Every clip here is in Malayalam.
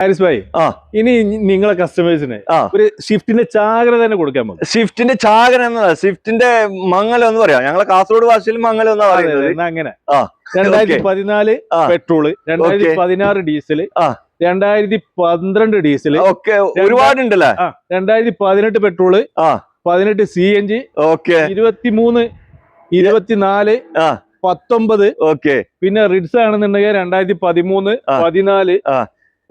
ഹാരിസ് ഭായി ആ. ഇനി നിങ്ങളെ കസ്റ്റമേഴ്സിന് ഒരു ഷിഫ്റ്റിന്റെ ചാകര തന്നെ കൊടുക്കാൻ പോകും. സ്വിഫ്റ്റിന്റെ ചാകര എന്നതാ സ്വിഫ്റ്റിന്റെ മംഗലം എന്ന് പറയാം. ഞങ്ങളെ കാസർഗോഡ് ഭാഷയിൽ മംഗലം എന്നാ പറയുന്നത്. അങ്ങനെ. രണ്ടായിരത്തി. പതിനാല്. പെട്രോൾ രണ്ടായിരത്തി. പതിനാറ് ഡീസൽ. രണ്ടായിരത്തി പന്ത്രണ്ട് ഡീസൽ ഓക്കെ ഒരുപാടുണ്ടല്ലേ? ആ രണ്ടായിരത്തി പതിനെട്ട് പെട്രോൾ പതിനെട്ട് സി എൻ ജി ഓക്കെ. ഇരുപത്തിമൂന്ന് ഇരുപത്തിനാല് ആ. പത്തൊമ്പത് ഓക്കെ. പിന്നെ റിഡ്സ് ആണെന്നുണ്ടെങ്കിൽ രണ്ടായിരത്തി പതിമൂന്ന് ആ. പതിനാല്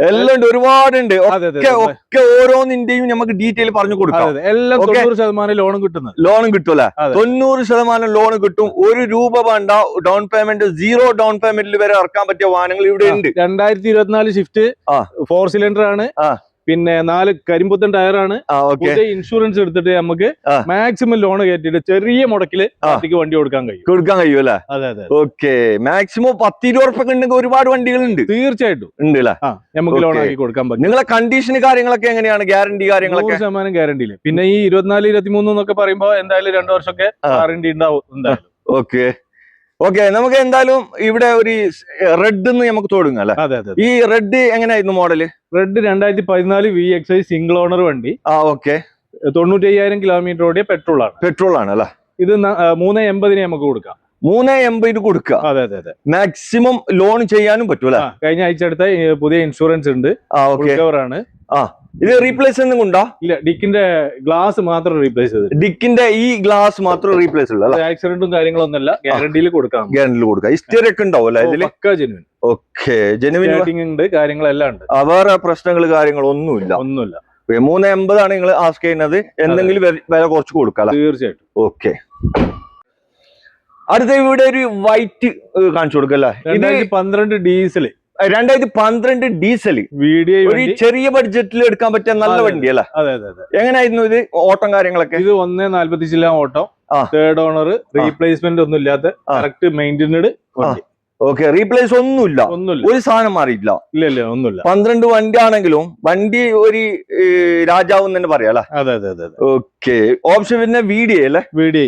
എല്ലാം ഉണ്ട് ഒരുപാടുണ്ട് ഒക്കെ ഒക്കെ ഓരോന്നിന്റെയും നമുക്ക് ഡീറ്റെയിൽ പറഞ്ഞു കൊടുക്കാം. എല്ലാം. തൊണ്ണൂറ് ശതമാനം ലോണും കിട്ടുന്നത് ലോണും കിട്ടൂല. തൊണ്ണൂറ് ശതമാനം ലോൺ കിട്ടും ഒരു രൂപ വേണ്ട ഡൗൺ പേയ്മെന്റ് സീറോ ഡൗൺ പേയ്മെന്റിൽ വരെ ഇറക്കാൻ പറ്റിയ വാഹനങ്ങൾ ഇവിടെ ഉണ്ട് രണ്ടായിരത്തി ഇരുപത്തിനാല് ഷിഫ്റ്റ്. ഫോർ സിലിണ്ടർ ആണ്. പിന്നെ നാല് കരിമ്പുത്തൻ ടയറാണ്. ഇൻഷുറൻസ് എടുത്തിട്ട് നമുക്ക് മാക്സിമം ലോൺ കയറ്റിയിട്ട് ചെറിയ മുടക്കിൽ. വണ്ടി കൊടുക്കാൻ കഴിയും. കൊടുക്കാൻ കഴിയൂല അതെ അതെ ഓക്കെ. മാക്സിമം പത്ത് ഇരുപത് ഉണ്ടെങ്കിൽ ഒരുപാട് വണ്ടികൾ ഉണ്ട് തീർച്ചയായിട്ടും. ഉണ്ട് അല്ലേ? നമുക്ക് ലോൺ ആക്കി കൊടുക്കാൻ പറ്റും. നിങ്ങളെ കണ്ടീഷൻ കാര്യങ്ങളൊക്കെ എങ്ങനെയാണ്? ഗ്യാരണ്ടി കാര്യങ്ങളൊക്കെ? ശതമാനം ഗ്യാരണ്ടിയിൽ പിന്നെ ഈ ഇരുപത്തിനാല് ഇരുപത്തിമൂന്ന് എന്നൊക്കെ പറയുമ്പോ എന്തായാലും രണ്ടു വർഷമൊക്കെ ഗ്യാരണ്ടി വാറണ്ടി ഉണ്ടാവും ഓക്കെ. ഓക്കെ നമുക്ക് എന്തായാലും ഇവിടെ ഒരു റെഡ് നമുക്ക് തുടങ്ങാം അല്ലെ? അതെ അതെ ഈ റെഡ് എങ്ങനെയായിരുന്നു മോഡൽ റെഡ് രണ്ടായിരത്തി പതിനാല് V X I single owner വണ്ടി. ആ ഓക്കെ തൊണ്ണൂറ്റി അയ്യായിരം കിലോമീറ്റർ ഓടിയ പെട്രോൾ ആണ്. പെട്രോൾ ആണ് അല്ലെ? ഇത് മൂന്ന് എൺപതിന് നമുക്ക് കൊടുക്കാം. മൂന്ന് എൺപതിന് കൊടുക്കുക. അതെ അതെ അതെ. മാക്സിമം ലോൺ ചെയ്യാനും പറ്റൂല കഴിഞ്ഞ ആഴ്ച എടുത്ത പുതിയ ഇൻഷുറൻസ് ഉണ്ട്. ആണ്. ആ. ഇത് റീപ്ലേസ് ഒന്നും ഉണ്ടോ ഇല്ല ഡിക്കിന്റെ ഗ്ലാസ് മാത്രം റീപ്ലേസ് ചെയ്ത് ഡിക്കിന്റെ ഈ ഗ്ലാസ് മാത്രം റീപ്ലേസ് ഉള്ളു ആക്സിഡന്റും കാര്യങ്ങളൊന്നുമല്ല ഗ്യാരണ്ടിയിൽ കൊടുക്കാം. ഗ്യാരണ്ടിയിൽ കൊടുക്കാം. ഹിസ്റ്ററി ഒക്കെ ഉണ്ടാവും അല്ലെ ജെനുവിൻ ഓക്കെ സ്റ്റാർട്ടിംഗ് ഉണ്ട് കാര്യങ്ങളെല്ലാം ഉണ്ട്. വേറെ പ്രശ്നങ്ങൾ കാര്യങ്ങളൊന്നുമില്ല. ഒന്നുമില്ല. ഒന്നുമില്ല മൂന്ന് എൺപതാണ് നിങ്ങൾ ആസ്ക് ചെയ്യുന്നത്. എന്തെങ്കിലും വില കുറച്ച് കൊടുക്കാം തീർച്ചയായിട്ടും. ഓക്കെ അടുത്ത ഇവിടെ ഒരു വൈറ്റ് കാണിച്ചു കൊടുക്കല്ലേ ഇത് പന്ത്രണ്ട് ഡീസൽ രണ്ടായിരത്തി പന്ത്രണ്ട് ഡീസൽ. ഒരു ചെറിയ ബഡ്ജറ്റിൽ എടുക്കാൻ പറ്റിയ നല്ല വണ്ടി അല്ലേ അതെ അതെ അതെ. എങ്ങനെയായിരുന്നു ഇത് ഓട്ടം കാര്യങ്ങളൊക്കെ? ഇത് ഒന്നേ നാല്പത്തി ചില്ല ഓട്ടോ തേർഡ് ഓണർ റീപ്ലേസ്മെന്റ് ഒന്നും ഇല്ലാത്ത ആ. കറക്റ്റ് മെയിന്റൈൻഡ് ഓക്കെ റീപ്ലേസ് ഒന്നുമില്ല. ഒന്നുമില്ല. ഒരു സാധനം മാറിയില്ല ഇല്ല ഇല്ല ഒന്നുമില്ല. പന്ത്രണ്ട് വണ്ടി ആണെങ്കിലും വണ്ടി ഒരു രാജാവ് എന്ന് തന്നെ പറയാം അതെ അതെ അതെ ഓക്കെ ഓപ്ഷൻ പിന്നെ വീഡിയോ അല്ലേ? വീഡിയോ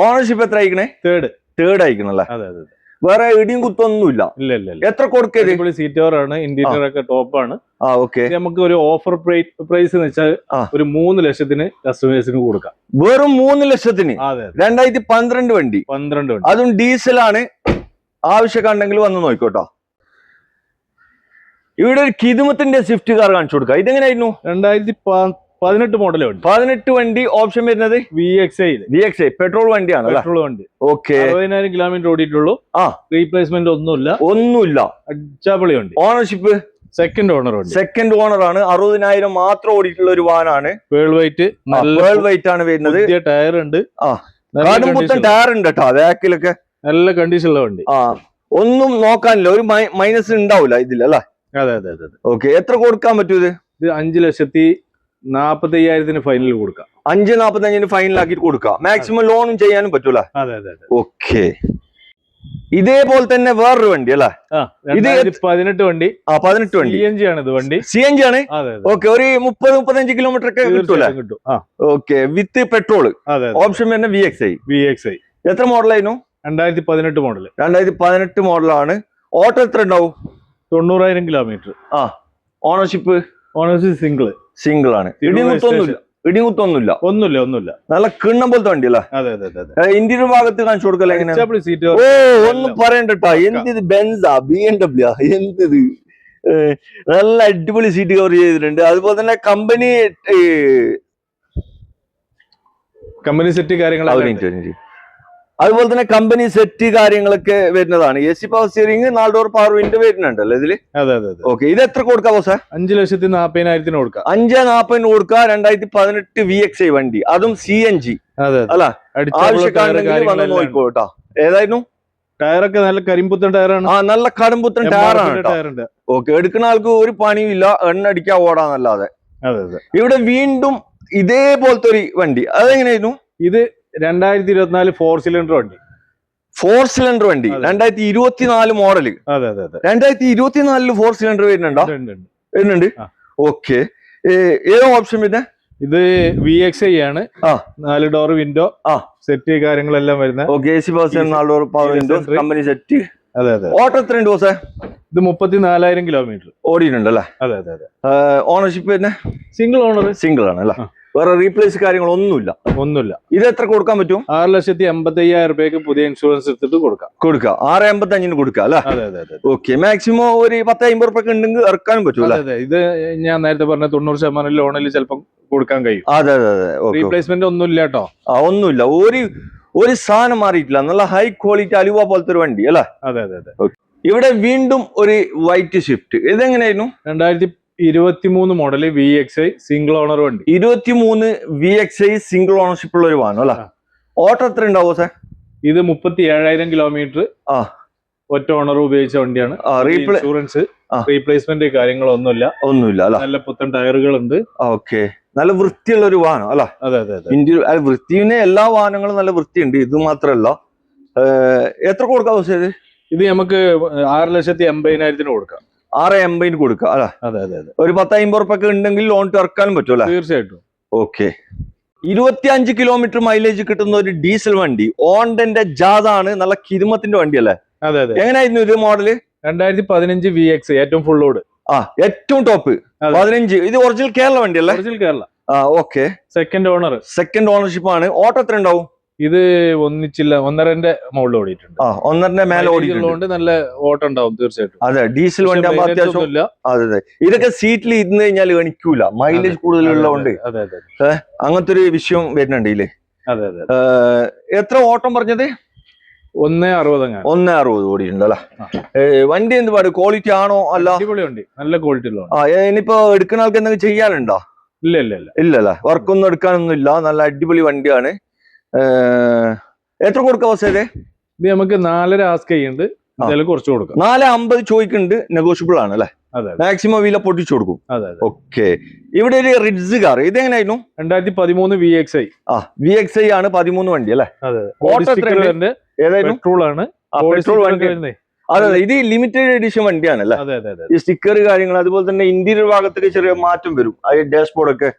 ഓണർഷിപ്പ് എത്ര അയക്കണേ? തേർഡ് തേർഡ് അയക്കണല്ലേ അതെ അതെ. വേറെ ഇടിയും കുത്തൊന്നുമില്ല. ഇല്ല ഇല്ല ഇല്ല എത്ര കൊടുക്കരുത് സീറ്റ് ആണ് ഇന്റീരിയർ ഒക്കെ ടോപ്പ് ആണ്. ആ ഓക്കെ ഇത് നമുക്ക് ഒരു ഓഫർ പ്രൈസ് എന്ന് വെച്ചാൽ ഒരു മൂന്ന് ലക്ഷത്തിന് കസ്റ്റമേഴ്സിന് കൊടുക്കാം. വെറും മൂന്ന് ലക്ഷത്തിന്? രണ്ടായിരത്തി പന്ത്രണ്ട് വണ്ടി. പന്ത്രണ്ട് വണ്ടി. അതും ഡീസലാണ് ആവശ്യക്കാണ്ടെങ്കിൽ വന്ന് നോക്കോട്ടോ ഇവിടെ ഒരു കിതുമത്തിന്റെ സ്വിഫ്റ്റ് കാർ കാണിച്ചു കൊടുക്കാം. ഇതെങ്ങനെയായിരുന്നു? രണ്ടായിരത്തി പതിനെട്ട് മോഡൽ വണ്ടി പതിനെട്ട് വണ്ടി ഓപ്ഷൻ വരുന്നത്? V X I V X I petrol വണ്ടിയാണ് പെട്രോൾ വണ്ടി. ഓക്കെ അറുപതിനായിരം കിലോമീറ്റർ ഓടിയിട്ടുള്ളൂ. ആ. റീപ്ലേസ്മെന്റ് ഒന്നുമില്ല. ഒന്നുമില്ല. അടിച്ചാപ്പൊളി ഉണ്ട് ownership second owner second owner ആണ്. അറുപതിനായിരം മാത്രം ഓടിയിട്ടുള്ള ഒരു വാനാണ്. വേൾഡ് വൈറ്റ് വേൾഡ് വൈറ്റ് ആണ് വരുന്നത്. ടയർ ഉണ്ട്. ആ. നല്ല കാടും ടയർ ഉണ്ട്. കേട്ടോ ബാക്കിലൊക്കെ. നല്ല കണ്ടീഷൻ ഉള്ള വണ്ടി. ആ. ഒന്നും നോക്കാനില്ല. ഒരു മൈനസ് ഉണ്ടാവില്ല ഇതിൽ അല്ലേ? അതെ അതെ അതെ ഓക്കെ എത്ര കൊടുക്കാൻ പറ്റൂ ഇത്? ഇത് അഞ്ചു ലക്ഷത്തി നാപ്പത്തി അയ്യായിരത്തിന് ഫൈനൽ കൊടുക്കാം. അഞ്ച് നാപ്പത്തഞ്ചിന് ഫൈനൽ ആക്കിയിട്ട് കൊടുക്കാം. മാക്സിമം ലോണും ചെയ്യാനും പറ്റൂല? അതെ അതെ അതെ. ഓക്കെ ഇതേപോലെ തന്നെ വേറൊരു വണ്ടി അല്ലേ? രണ്ടായിരത്തി പതിനെട്ട് വണ്ടി. ആ പതിനെട്ട് വണ്ടി. സി എൻ ജി ആണ് ഇത് വണ്ടി. സി എൻ ജി ആണ്? ഓക്കെ ഒരു മുപ്പത് മുപ്പത്തഞ്ച് കിലോമീറ്റർ ഒക്കെ കിട്ടൂല കിട്ടും. ഓക്കെ വിത്ത് പെട്രോൾ അതെ ഓപ്ഷൻ തന്നെ V X I V X I എത്ര മോഡലായിരുന്നു രണ്ടായിരത്തി പതിനെട്ട് മോഡൽ രണ്ടായിരത്തി പതിനെട്ട് മോഡലാണ് ഓട്ടോ എത്ര ഉണ്ടാവും? തൊണ്ണൂറായിരം കിലോമീറ്റർ ആ ഓണർഷിപ്പ് ഓണർഷിപ്പ് സിംഗിൾ സിംഗിൾ ആണ് ഇടിമുത്തൊന്നുമില്ല. ഇടിമുത്തൊന്നുമില്ല. ഒന്നുമില്ല ഒന്നുമില്ല. നല്ല കിണ്ണം പോലത്തെ വണ്ടി അല്ലേ അതെ അതെ. അതെ ഭാഗത്ത് കാണിച്ചു കൊടുക്കല്ലേ എങ്ങനെ സീറ്റ് ഓ ഒന്നും പറയണ്ടട്ടാ. എന്തിത് ബെൻസാ? ബി എം ഡബ്ല്യൂ എന്തിത്? നല്ല അടിപൊളി സീറ്റ് കവർ ചെയ്തിട്ടുണ്ട്. അതുപോലെ തന്നെ കമ്പനി കമ്പനി സെറ്റ് കാര്യങ്ങൾ. അതുപോലെ തന്നെ കമ്പനി സെറ്റ് കാര്യങ്ങളൊക്കെ വരുന്നതാണ്. എ സി പവർ സ്റ്റിയറിംഗ് നാല് ഡോർ പവർ വിൻഡോ വരുന്നുണ്ടല്ലോ ഇതിൽ? അതെ അതെ ഓക്കെ ഇത് എത്ര കൊടുക്കാം ബോസേ അഞ്ച് ലക്ഷത്തി നാപ്പതിനായിരത്തിന് കൊടുക്കാം. അഞ്ച് നാപ്പതിന് കൊടുക്കുക രണ്ടായിരത്തി പതിനെട്ട് വി എക്സ് ഐ വണ്ടി. അതും സി എൻ ജി അല്ല ആവശ്യക്കാരുണ്ടെങ്കിൽ വന്ന്. ഏതായിരുന്നു? ടയറൊക്കെ നല്ല കരിമ്പുത്തൻ ടയറാണ് ആ നല്ല കരിമ്പുത്തൻ ടയറാണ് ഓക്കെ എടുക്കുന്ന ആൾക്ക് ഒരു പണിയും ഇല്ല എണ്ണ അടിക്കാൻ ഓടാന്നല്ലാതെ. അതെ അതെ. ഇവിടെ വീണ്ടും ഇതേപോലത്തെ ഒരു വണ്ടി. അതെങ്ങനെയായിരുന്നു? ഇത് രണ്ടായിരത്തി ഇരുപത്തിനാല് ഫോർ സിലിണ്ടർ വണ്ടി. ഫോർ സിലിണ്ടർ വണ്ടി. രണ്ടായിരത്തി ഇരുപത്തിനാല് മോഡൽ അതെ അതെ അതെ. രണ്ടായിരത്തി ഇരുപത്തിനാലിൽ ഫോർ സിലിണ്ടർ വരുന്നുണ്ടോ. വരുന്നുണ്ട്. ഓക്കെ. ഏതോ ഓപ്ഷൻ പിന്നെ ഇത് വി എക്സ് ഐ ആണ്. ആ. നാല് ഡോർ വിൻഡോ ആ. സെറ്റ് കാര്യങ്ങളെല്ലാം വരുന്ന ഓക്കെ എ സി ബസ് നാല് പവർ വിൻഡോ കമ്പനി സെറ്റ് അതെ അതെ ഓട്ടോ എത്രയുണ്ട് ബോസേ? ഇത് മുപ്പത്തിനാലായിരം കിലോമീറ്റർ ഓടിയിട്ടുണ്ട് അല്ലേ? അതെ അതെ അതെ. ഓണർഷിപ്പ് തന്നെ സിംഗിൾ ഓണർ സിംഗിൾ ആണ് അല്ലേ. വേറെ റീപ്ലേസ് കാര്യങ്ങളൊന്നുമില്ല. ഒന്നുമില്ല. ഇത് എത്ര കൊടുക്കാൻ പറ്റും? ആറ് ലക്ഷത്തി എൺപത്തി അയ്യായിരം രൂപയ്ക്ക് പുതിയ ഇൻഷുറൻസ് എടുത്തിട്ട് കൊടുക്കാം. കൊടുക്കാം. ആറ് എൺപത്തി അഞ്ചിന് കൊടുക്കുക അല്ലേ? അതെ അതെ അതെ ഓക്കെ മാക്സിമം ഒരു പത്ത് അമ്പത് റുപ്യൊക്കെ ഉണ്ടെങ്കിൽ ഇറക്കാനും പറ്റും അതെ ഇത് ഞാൻ നേരത്തെ പറഞ്ഞ തൊണ്ണൂറ് ശതമാനം ലോണിൽ ചിലപ്പം കൊടുക്കാൻ കഴിയും. അതെ അതെ അതെ. റീപ്ലേസ്മെന്റ് ഒന്നുമില്ല കേട്ടോ. ആ ഒന്നുമില്ല. ഒരു ഒരു സാധനം മാറിയിട്ടില്ല. നല്ല ഹൈ ക്വാളിറ്റി അലുവ പോലത്തെ ഒരു വണ്ടി അല്ലേ? അതെ അതെ അതെ. ഇവിടെ വീണ്ടും ഒരു വൈറ്റ് ഷിഫ്റ്റ് ഇതെങ്ങനെയായിരുന്നു? രണ്ടായിരത്തി ഇരുപത്തി model V X I single owner വണ്ടി. ഇരുപത്തിമൂന്ന് V X I single ownership ഉള്ള ഒരു വാഹനം അല്ല? ഓട്ടം എത്ര ഉണ്ടാവോ സാർ? ഇത് മുപ്പത്തി ഏഴായിരം കിലോമീറ്റർ ആ. ഒറ്റ ഓണർ ഉപയോഗിച്ച വണ്ടിയാണ്. ഇൻഷുറൻസ്. റീപ്ലേസ്മെന്റ് കാര്യങ്ങളൊന്നുമില്ല. ഒന്നുമില്ല നല്ല പുത്തൻ ടയറുകൾ ഉണ്ട് ഓക്കെ. നല്ല വൃത്തിയുള്ള ഒരു വാഹനം അല്ല? അതെ അതെ ഇന്ത്യ അല്ല, എല്ലാ വാഹനങ്ങളും നല്ല വൃത്തിയുണ്ട്. ഇത് മാത്രല്ല എത്ര കൊടുക്കാം ഇത്? നമുക്ക് ആറ് ലക്ഷത്തി എൺപതിനായിരത്തിന് കൊടുക്കാം. ആറ് എൺപതിന് കൊടുക്കുക അല്ല? അതെ അതെ അതെ. ഒരു പത്ത് അമ്പത് ഉറുപ്പൊക്കെ ഉണ്ടെങ്കിൽ ലോൺ ഇറക്കാനും പറ്റുമല്ലോ തീർച്ചയായിട്ടും. ഓക്കെ ഇരുപത്തിയഞ്ച് കിലോമീറ്റർ മൈലേജ് കിട്ടുന്ന ഒരു ഡീസൽ വണ്ടി ഓണ്ടന്റെ ജാതാണ് നല്ല കിരുമത്തിന്റെ വണ്ടിയല്ലേ? അതെ അതെ. എങ്ങനെയായിരുന്നു ഇത് മോഡൽ രണ്ടായിരത്തി പതിനഞ്ച് വി എക്സ് ഏറ്റവും ഫുൾ ലോഡ് ആ ഏറ്റവും ടോപ്പ്. പതിനഞ്ച്. ഇത് ഒറിജിനൽ കേരള വണ്ടി വണ്ടിയല്ലേ? ഒറിജിനൽ കേരള. ആ okay second owner second ownership ആണ്. ഓട്ടോ എത്ര ഉണ്ടാവും ഇത് ഒന്നിച്ചില്ല ഒന്നരന്റെ മുകളിൽ ഓടിയിട്ടുണ്ട്. ആ ഒന്നരന്റെ മേലെ ഓടിയിട്ടുള്ളത് നല്ല ഓട്ടം ഉണ്ടാവും തീർച്ചയായിട്ടും. അതെ ഡീസൽ വണ്ടി ആകുമ്പോൾ അത്യാവശ്യം അതെ അതെ. ഇതൊക്കെ സീറ്റിൽ ഇരുന്ന് കഴിഞ്ഞാൽ എണിക്കൂല മൈലേജ് കൂടുതലുള്ളതുകൊണ്ട്. അതെ അതെ അങ്ങനത്തെ ഒരു വിഷയം വരുന്നുണ്ട് ഇല്ലേ? അതെ അതെ എത്ര ഓട്ടം പറഞ്ഞത്? ഒന്നേ അങ്ങനെ. ഒന്ന് അറുപത് ഓടിയിട്ടുണ്ട് അല്ലേ? വണ്ടി എന്ത് പാട്? ക്വാളിറ്റി ആണോ അല്ല? നല്ല ക്വാളിറ്റി ഉള്ള ആ ഇനിയിപ്പോ എടുക്കുന്ന ആൾക്ക് എന്തെങ്കിലും ചെയ്യാനുണ്ടോ? ഇല്ല ഇല്ല ഇല്ല. ഇല്ലല്ലേ വർക്കൊന്നും എടുക്കാനൊന്നും ഇല്ല. നല്ല അടിപൊളി വണ്ടിയാണ്. എത്ര കൊടുക്കാം ഇത് ഇത് നമുക്ക് നാലര ആസ്ക് ചെയ്യുന്നുണ്ട്. ഇതിൽ കുറച്ച് കൊടുക്കാം. നാല് അമ്പത് ചോദിക്കുന്നുണ്ട് നെഗോഷ്യബിൾ ആണ് അല്ലെ? മാക്സിമം വില പൊട്ടിച്ചു കൊടുക്കും. ഓക്കെ ഇവിടെ ഒരു റിഡ്സ് കാർ ഇത് എങ്ങനെയായിരുന്നു രണ്ടായിരത്തി പതിമൂന്ന് വി എക്സ് ഐ ആ വി എക്സ് ഐ ആണ് പതിമൂന്ന് വണ്ടി അല്ലെ? പെട്രോൾ ആണ്. പെട്രോൾ വണ്ടി. അതെ അതെ. ഇത് ലിമിറ്റഡ് എഡിഷൻ വണ്ടിയാണ് അല്ലെ? ഈ സ്റ്റിക്കർ കാര്യങ്ങൾ അതുപോലെ തന്നെ ഇന്റീരിയർ ഭാഗത്തൊക്കെ ചെറിയ മാറ്റം വരും. ആ ഡാഷ്ബോർഡ് ഒക്കെ.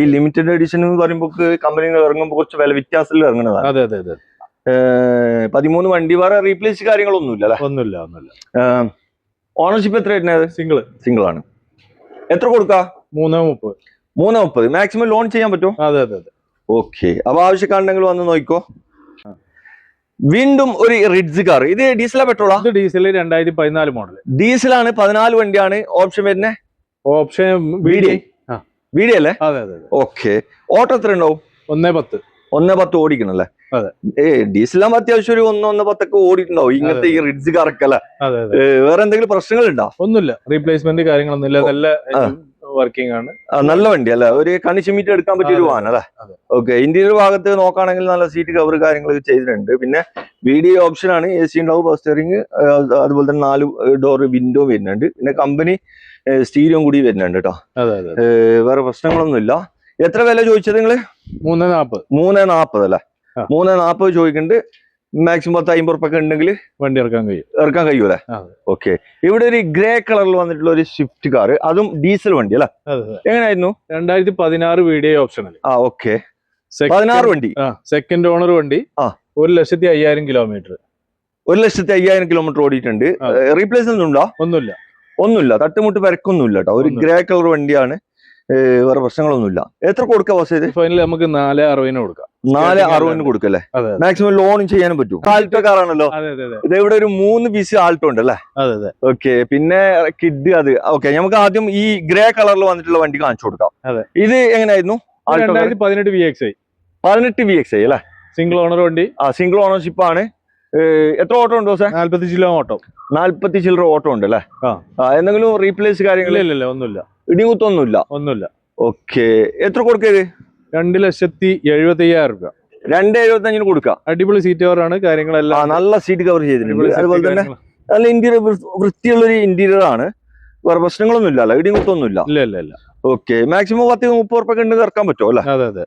ഈ ലിമിറ്റഡ് എഡിഷൻ എന്ന് പറയുമ്പോൾ കമ്പനി ഇറങ്ങുമ്പോൾ കുറച്ച് വില വ്യത്യാസത്തിൽ ഇറങ്ങുന്നതാണ് അതെ അതെ അതെ. പതിമൂന്ന് വണ്ടി വേറെ റീപ്ലേസ് കാര്യങ്ങളൊന്നുമില്ല അല്ലെ? ഒന്നുമില്ല ഒന്നുമില്ല. ഓണർഷിപ്പ് എത്ര വരുന്നത്? സിംഗിൾ സിംഗിൾ ആണ്. എത്ര കൊടുക്ക? മൂന്നേ മുപ്പത്. മൂന്ന് മുപ്പത്. മാക്സിമം ലോൺ ചെയ്യാൻ പറ്റുമോ? അതെ അതെ അതെ. ഓക്കെ അപ്പൊ ആവശ്യക്കാരുണ്ടെങ്കിൽ വന്ന് നോക്കിക്കോ. വീണ്ടും ഒരു റിഡ്സ് കാർ ഇത് ഡീസലാ പെട്രോളാ ഇത് ഡീസൽ രണ്ടായിരത്തി പതിനാല് മോഡൽ ഡീസലാണ് പതിനാല് വണ്ടിയാണ്. ഓപ്ഷൻ വരുന്നത് ഓപ്ഷൻ വീഡിയോ. വീഡിയോ അല്ലേ? അതെ അതെ ഓക്കെ. ഓട്ടോ എത്ര ഉണ്ടാവും ഒന്നേ പത്ത്. ഒന്നേ പത്ത് ഓടിക്കണല്ലേ അതെ. ഏ ഡീസലാകുമ്പോ അത്യാവശ്യം ഒരു ഒന്ന് ഒന്ന് പത്തൊക്കെ ഓടിയിട്ടുണ്ടാവും. ഇങ്ങനത്തെ ഈ റിഡ്സ് കറക്കല്ല വേറെ എന്തെങ്കിലും പ്രശ്നങ്ങൾ ഉണ്ടോ ഒന്നുമില്ല. റീപ്ലേസ്മെന്റ് കാര്യങ്ങളൊന്നും ഇല്ല. നല്ല വർക്കിംഗ് ആണ്. നല്ല വണ്ടി അല്ലേ? ഒരു കണി ചിമ്മിട്ട് എടുക്കാൻ പറ്റിയ ഒരു വാഹനം അല്ലേ. ഓക്കെ. ഇന്റീരിയർ ഭാഗത്ത് നോക്കുകയാണെങ്കിൽ നല്ല സീറ്റ് കവർ കാര്യങ്ങളൊക്കെ ചെയ്തിട്ടുണ്ട്. പിന്നെ വീഡിയോ ഓപ്ഷൻ ആണ് എ സി ഉണ്ടാവും ബസ് സ്റ്റിയറിംഗ് അതുപോലെ തന്നെ നാല് ഡോർ വിൻഡോ വരുന്നുണ്ട്. പിന്നെ കമ്പനി സ്റ്റീരിയോ കൂടി വരുന്നുണ്ട് കേട്ടോ വേറെ പ്രശ്നങ്ങളൊന്നുമില്ല. എത്ര വില ചോദിച്ചത് നിങ്ങൾ? മൂന്ന് നാപ്പത്. മൂന്ന് നാപ്പത് അല്ലേ. മൂന്ന് നാപ്പത് ചോദിക്കുന്നുണ്ട്. മാക്സിമം പത്ത് അമ്പത് ഉറുപ്പൊക്കെ ഉണ്ടെങ്കിൽ വണ്ടി ഇറക്കാൻ കഴിയും. ഇറക്കാൻ കഴിയും അതെ. ഓക്കെ ഇവിടെ ഒരു ഗ്രേ കളറിൽ വന്നിട്ടുള്ള ഒരു സ്വിഫ്റ്റ് കാർ അതും ഡീസൽ വണ്ടി അല്ലേ? എങ്ങനെയായിരുന്നു രണ്ടായിരത്തി പതിനാറ് വീഡിയോ ഓപ്ഷണൽ ആ ഓക്കെ പതിനാറ് വണ്ടി? സെക്കൻഡ് ഓണർ വണ്ടി. ആ. ഒരു ലക്ഷത്തി അയ്യായിരം കിലോമീറ്റർ ഒരു ലക്ഷത്തി അയ്യായിരം കിലോമീറ്റർ ഓടിയിട്ടുണ്ട്. റീപ്ലേസ്മെന്റ് ഉണ്ടോ? ഒന്നുമില്ല. ഒന്നുമില്ല. തട്ടുമുട്ട് പരക്കൊന്നുമില്ല കേട്ടോ. ഒരു ഗ്രേ കളർ വണ്ടിയാണ്. വേറെ പ്രശ്നങ്ങളൊന്നുമില്ല. എത്ര കൊടുക്കാം ബസ് ഇത്? ഫൈനൽ നമുക്ക് നാല് അറുപതിന് കൊടുക്കാം. നാല് അറുപതിന് കൊടുക്കല്ലേ മാക്സിമം ലോൺ ചെയ്യാനും പറ്റും ആൾട്ടോ കാറാണല്ലോ ഇത് ഇവിടെ ഒരു മൂന്ന് പീസ് ആൾട്ടോ ഉണ്ട് അല്ലേ? ഓക്കെ പിന്നെ കിഡ് അത്. ഓക്കെ നമുക്ക് ആദ്യം ഈ ഗ്രേ കളറിൽ വന്നിട്ടുള്ള വണ്ടി കാണിച്ചു കൊടുക്കാം. ഇത് എങ്ങനെയായിരുന്നു പതിനെട്ട് വി എക്സ് ഐ പതിനെട്ട് വി എക്സ് ഐ അല്ലേ? സിംഗിൾ ഓണർ വണ്ടി? ആ സിംഗിൾ ഓണർഷിപ്പ് ആണ്. എത്ര ഓട്ടോ ഉണ്ട് സാർ നാല്പത്തി ചില്ലറ ഓട്ടോ. നാല്പത്തി ചില്ലറ ഓട്ടോ ഉണ്ട് അല്ലേ? എന്തെങ്കിലും റീപ്ലേസ് കാര്യങ്ങൾ ഇല്ലല്ലോ ഇല്ല ഇല്ല ഒന്നുമില്ല. ഇടിമുത്തൊന്നുമില്ല ഒന്നുമില്ല. ഓക്കെ. എത്ര കൊടുക്കരുത്? രണ്ട് ലക്ഷത്തി എഴുപത്തി അയ്യായിരം രൂപ. രണ്ട് എഴുപത്തി അഞ്ചിന് കൊടുക്കാം. അടിപൊളി സീറ്റ് കവറാണ് ആണ് കാര്യങ്ങളെല്ലാം നല്ല സീറ്റ് കവർ ചെയ്തിട്ടുണ്ട്. അതുപോലെ തന്നെ നല്ല ഇന്റീരിയർ വൃത്തിയുള്ളൊരു ഇന്റീരിയർ ആണ്. വേറെ പ്രശ്നങ്ങളൊന്നും ഇല്ലല്ലോ ഇടിമുത്തൊന്നും ഇല്ല ഇല്ല ഇല്ല. ഓക്കെ. മാക്സിമം പത്ത് മുപ്പത് ഉറുപ്പൊക്കെ ഉണ്ട് ഇറക്കാൻ പറ്റുമോ അല്ലേ? അതെ അതെ.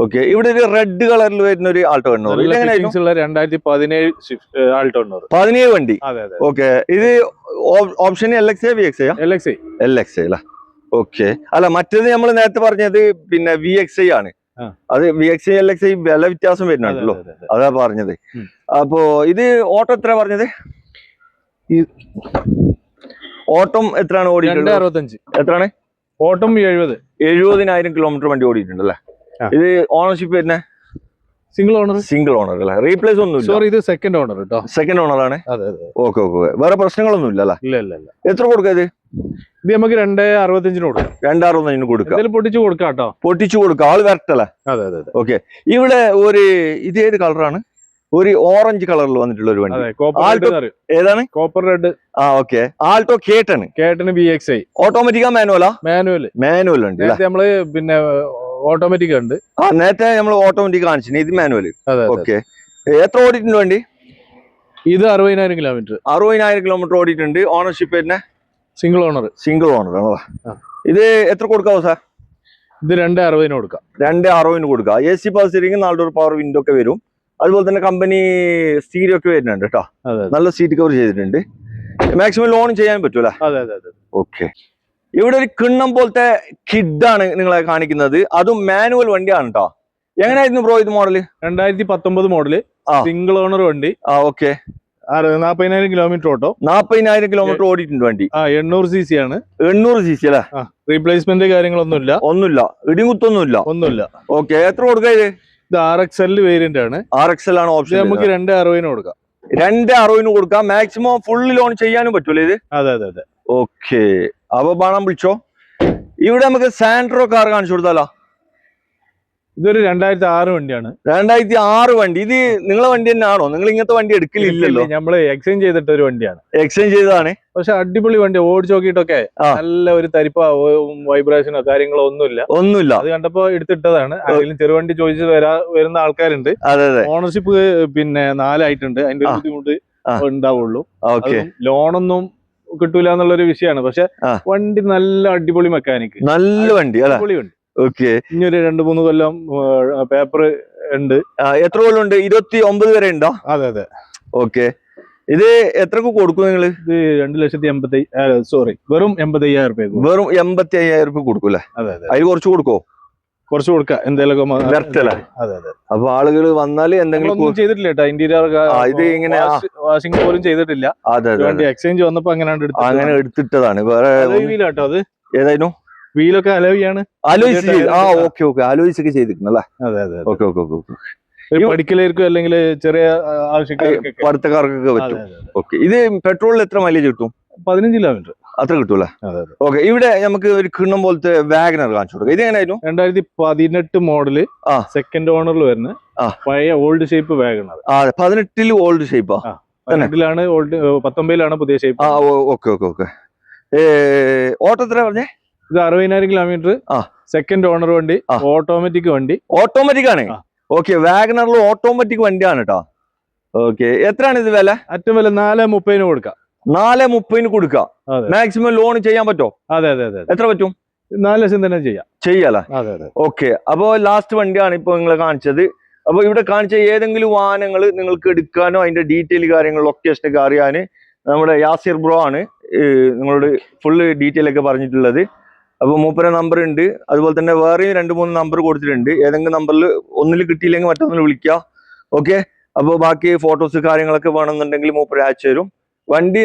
ഓക്കെ ഇവിടെ ഒരു റെഡ് കളറിൽ വരുന്ന ഒരു ആൾട്ടോ എണ്ണൂറ്. രണ്ടായിരത്തി പതിനേഴ് ആൾട്ടോ ഉണ്ട് പതിനേഴ് വണ്ടി. ഓക്കെ ഇത് option L X V X L X L X അല്ല ഓക്കെ അല്ല മറ്റേത് നമ്മൾ നേരത്തെ പറഞ്ഞത് പിന്നെ വി എക്സ് ഐ ആണ്. അത് V X I L X I വില വ്യത്യാസം വരുന്നുണ്ടല്ലോ. അതെ പറഞ്ഞത്. അപ്പോ ഇത് ഓട്ടോ എത്ര പറഞ്ഞത്? ഓട്ടം എത്രയാണ് ഓടിയിട്ടുള്ളത്? എത്രയാണ്? ഓട്ടം എഴുപത്. എഴുപതിനായിരം കിലോമീറ്റർ വണ്ടി ഓടിയിട്ടുണ്ട് അല്ലേ. ഇത് ഓണർഷിപ്പ് തന്നെ സിംഗിൾ ഓണർ സിംഗിൾ ഓണർ അല്ലേ? റീപ്ലേസ് ഒന്നും സോറി ഇത് സെക്കൻഡ് ഓണർ കേട്ടോ സെക്കൻഡ് ഓണർ ആണ്? അതെ അതെ ഓക്കെ ഓക്കെ വേറെ പ്രശ്നങ്ങളൊന്നും ഇല്ല അല്ലേ? ഇല്ല ഇല്ല ഇല്ല. എത്ര കൊടുക്കുക ഇത്? ഇത് നമുക്ക് രണ്ട് അറുപത്തഞ്ചിന് കൊടുക്കാം. രണ്ടാറൊന്നും അറുപത്തഞ്ചിന് കൊടുക്കാം പൊട്ടിച്ചു കൊടുക്കാം കേട്ടോ. പൊട്ടിച്ചു കൊടുക്കാം. ആൾ വരട്ടല്ലേ അതെ അതെ ഓക്കെ ഇവിടെ ഒരു ഇത് ഏത് കളറാണ്? ഒരു ഓറഞ്ച് കളറിൽ വന്നിട്ടുള്ള ഒരു വണ്ടി. ഏതാണ്? കോപ്പർ റെഡ് ആ ഓക്കെ ആൾട്ടോ കേട്ടാണ് കേട്ടന് ബി എക്സ് ഐ ഓട്ടോമാറ്റിക്കാ മാനുവലാ മാനുവൽ മാനുവൽ ഉണ്ട് നമ്മൾ പിന്നെ ഓട്ടോമാറ്റിക് ഉണ്ട്. ആ നേരത്തെ നമ്മൾ ഓട്ടോമാറ്റിക് കാണിച്ചു ഇത് മാനുവൽ ഓക്കെ എത്ര ഓടിയിട്ടുണ്ട് വണ്ടി? ഇത് അറുപതിനായിരം കിലോമീറ്റർ അറുപതിനായിരം കിലോമീറ്റർ ഓടിയിട്ടുണ്ട്. ഓണർഷിപ്പ് തന്നെ സിംഗിൾ ഓണർ സിംഗിൾ ഓണർ ആണോ? ഇത് എത്ര കൊടുക്കാവോ സാർ ഇത് രണ്ട് അറുപതിന് കൊടുക്കാം. രണ്ട് അറുപതിന് കൊടുക്കാം. എ സി പവർ സ്റ്റിയറിംഗ് നാല് ഡോർ പവർ വിൻഡോ ഒക്കെ വരും. അതുപോലെ തന്നെ കമ്പനി സ്റ്റീരിയോ ഒക്കെ വരുന്നുണ്ട് കേട്ടോ. നല്ല സീറ്റ് കവർ ചെയ്തിട്ടുണ്ട്. മാക്സിമം ലോൺ ചെയ്യാൻ പറ്റൂല? അതെ അതെ അതെ ഓക്കെ ഇവിടെ ഒരു കിണ്ണം പോലത്തെ കിഡാണ് നിങ്ങളെ കാണിക്കുന്നത്. അതും മാനുവൽ വണ്ടിയാണ് കേട്ടോ എങ്ങനെയായിരുന്നു ബ്രോ ഇത് മോഡൽ? രണ്ടായിരത്തി പത്തൊമ്പത് മോഡൽ സിംഗിൾ ഓണർ വണ്ടി. ആ ഓക്കെ. നാപ്പതിനായിരം കിലോമീറ്റർ ഓട്ടോ. നാപ്പതിനായിരം കിലോമീറ്റർ ഓടിയിട്ടുണ്ട് വണ്ടി. ആ എണ്ണൂറ് സി സി ആണ്. എണ്ണൂറ് സി സി അല്ലേ റീപ്ലേസ്മെന്റ് കാര്യങ്ങളൊന്നുമില്ല. ഒന്നുമില്ല. ഇടിമുത്തൊന്നുമില്ല. ഒന്നുമില്ല. ഓക്കെ എത്ര കൊടുക്കുക ഇത്? ഇത് ആർ എക്സ് എൽ വേരിയന്റ് ആണ്. ആർ എക്സ് എൽ ആണ് ഓപ്ഷൻ നമുക്ക് രണ്ട് അറുപതിന് കൊടുക്കാം. രണ്ട് അറുപതിന് കൊടുക്കാം. മാക്സിമം ഫുള്ള് ലോൺ ചെയ്യാനും പറ്റൂലേ ഇത്? അതെ അതെ അതെ. ഓക്കെ. അപ്പൊ പണം വിളിച്ചോ. ഇവിടെ നമുക്ക് സാൻഡ്രോ കാർ കാണിച്ചു കൊടുത്താലോ? ഇതൊരു രണ്ടായിരത്തി ആറ് വണ്ടിയാണ്. രണ്ടായിരത്തി ആറ് വണ്ടി. ഇത് നിങ്ങളെ വണ്ടി തന്നെ ആണോ നിങ്ങൾ ഇങ്ങനത്തെ വണ്ടി എടുക്കലില്ലല്ലോ. നമ്മൾ എക്സ്ചേഞ്ച് ചെയ്തിട്ട് ഒരു വണ്ടിയാണ്. എക്സ്ചേഞ്ച് ചെയ്തതാണ്. പക്ഷെ അടിപൊളി വണ്ടി. ഓടിച്ചു നോക്കിയിട്ടൊക്കെ ആ. നല്ല ഒരു തരിപ്പ വൈബ്രേഷനോ കാര്യങ്ങളോ ഒന്നുമില്ല. ഒന്നുമില്ല. അത് കണ്ടപ്പോ എടുത്തിട്ടതാണ്. അതിലും ചെറുവണ്ടി ചോദിച്ച് വരാ വരുന്ന ആൾക്കാരുണ്ട്. അതെ അതെ. ഓണർഷിപ്പ് പിന്നെ നാലായിട്ടുണ്ട്. അതിന്റെ ഒരു ബുദ്ധിമുട്ട് ഉണ്ടാവുള്ളൂ. ഓക്കെ. ലോണൊന്നും കിട്ടൂല എന്നുള്ള ഒരു വിഷയമാണ്. പക്ഷെ വണ്ടി നല്ല അടിപൊളി മെക്കാനിക് നല്ല വണ്ടി അടിപൊളി വണ്ടി. ഓക്കെ. ഇനി ഒരു രണ്ട് മൂന്ന് കൊല്ലം പേപ്പർ ഉണ്ട്. എത്ര കൊല്ലം ഉണ്ട് ഇരുപത്തി ഒമ്പത് വരെ ഉണ്ടോ? അതെ അതെ. ഓക്കെ. ഇത് എത്രക്ക് കൊടുക്കും നിങ്ങൾ ഇത് രണ്ട് ലക്ഷത്തി എൺപത്തി സോറി വെറും എൺപത്തി അയ്യായിരം രൂപ വെറും എൺപത്തി അയ്യായിരം രൂപ കൊടുക്കൂലേ അതെ അതെ. അതിൽ കുറച്ച് കൊടുക്കോ കുറച്ച് കൊടുക്കുക എന്തെങ്കിലുമൊക്കെ അതെ അതെ അപ്പൊ ആളുകൾ വന്നാൽ എന്തെങ്കിലും ഒന്നും ചെയ്തിട്ടില്ല കേട്ടോ ഇന്റീരിയർ ഇത് ഇങ്ങനെ വാഷിംഗ് പോലും ചെയ്തിട്ടില്ല. അതെ എക്സ്ചേഞ്ച് വന്നപ്പോ അങ്ങനെ അങ്ങനെ എടുത്തിട്ടതാണ്. വേറെ വീലാട്ടോ അത്? ഏതായിരുന്നു? വീലൊക്കെ അലോയിയാണ് ആലോചിച്ച് ആ ഓക്കെ ഓക്കെ. ആലോചിച്ചൊക്കെ ചെയ്തിട്ടുണ്ടല്ലേ അതെ അതെ. ഓക്കെ ഓക്കെ ഓക്കെ ഓക്കെ ഒരു പഠിക്കലായിരിക്കും അല്ലെങ്കിൽ ചെറിയ ആവശ്യക്കാർക്കൊക്കെ പഠിത്തക്കാർക്കൊക്കെ പറ്റും. ഓക്കെ. ഇത് പെട്രോളിൽ എത്ര മൈലേജ് കിട്ടും? പതിനഞ്ച് കിലോമീറ്റർ. അത്ര കിട്ടൂല? അതെ അതെ. ഓക്കെ ഇവിടെ നമുക്ക് ഒരു കിണ്ണം പോലത്തെ വാഗനർ കാണിച്ചു കൊടുക്കാം. ഇത് എങ്ങനെയായിരുന്നു? രണ്ടായിരത്തി പതിനെട്ട് മോഡൽ സെക്കൻഡ് ഓണറിൽ വരുന്ന പഴയ ഓൾഡ് ഷേപ്പ് വാഗണർ. ആ പതിനെട്ടിൽ ഓൾഡ് ഷേപ്പാ പതിനെട്ടിലാണ് ഓൾഡ് പത്തൊമ്പതിലാണ് പുതിയ ഷേപ്പ് ആ ഓക്കെ ഓക്കെ ഓക്കെ. ഓട്ടോ എത്ര പറഞ്ഞേ? ഇത് അറുപതിനായിരം കിലോമീറ്റർ ആ. സെക്കൻഡ് ഓണർ വണ്ടി ഓട്ടോമാറ്റിക് വണ്ടി. ഓട്ടോമാറ്റിക് ആണ്. ഓക്കെ വാഗനറിൽ ഓട്ടോമാറ്റിക് വണ്ടിയാണ് കേട്ടോ ഓക്കെ എത്രയാണ് ഇത് വില? അറ്റം വില നാല് മുപ്പതിന് കൊടുക്കാം. നാല് മുപ്പതിന് കൊടുക്കാം. അതെ. മാക്സിമം ലോൺ ചെയ്യാൻ പറ്റോ? അതെ അതെ അതെ. എത്ര പറ്റും? നാല് ലക്ഷം തന്നെ ചെയ്യാം. ചെയ്യാലേ? അതെ അതെ. ഓക്കെ അപ്പോ ലാസ്റ്റ് വണ്ടിയാണ് ഇപ്പൊ നിങ്ങൾ കാണിച്ചത്. അപ്പൊ ഇവിടെ കാണിച്ച ഏതെങ്കിലും വാഹനങ്ങൾ നിങ്ങൾക്ക് എടുക്കാനോ അതിന്റെ ഡീറ്റെയിൽ കാര്യങ്ങൾ ലൊക്കേഷനൊക്കെ അറിയാൻ നമ്മുടെ യാസിർ ബ്രോ ആണ് നിങ്ങളോട് ഫുള്ള് ഡീറ്റെയിൽ ഒക്കെ പറഞ്ഞിട്ടുള്ളത്. അപ്പോൾ മൂപ്പര നമ്പർ ഉണ്ട്. അതുപോലെ തന്നെ വേറെയും രണ്ട് മൂന്ന് നമ്പർ കൊടുത്തിട്ടുണ്ട്. ഏതെങ്കിലും നമ്പറിൽ ഒന്നിൽ കിട്ടിയില്ലെങ്കിൽ മറ്റൊന്നിൽ വിളിക്കുക ഓക്കെ അപ്പോൾ ബാക്കി ഫോട്ടോസ് കാര്യങ്ങളൊക്കെ വേണമെന്നുണ്ടെങ്കിൽ മൂപ്പര അയച്ചു തരും വണ്ടി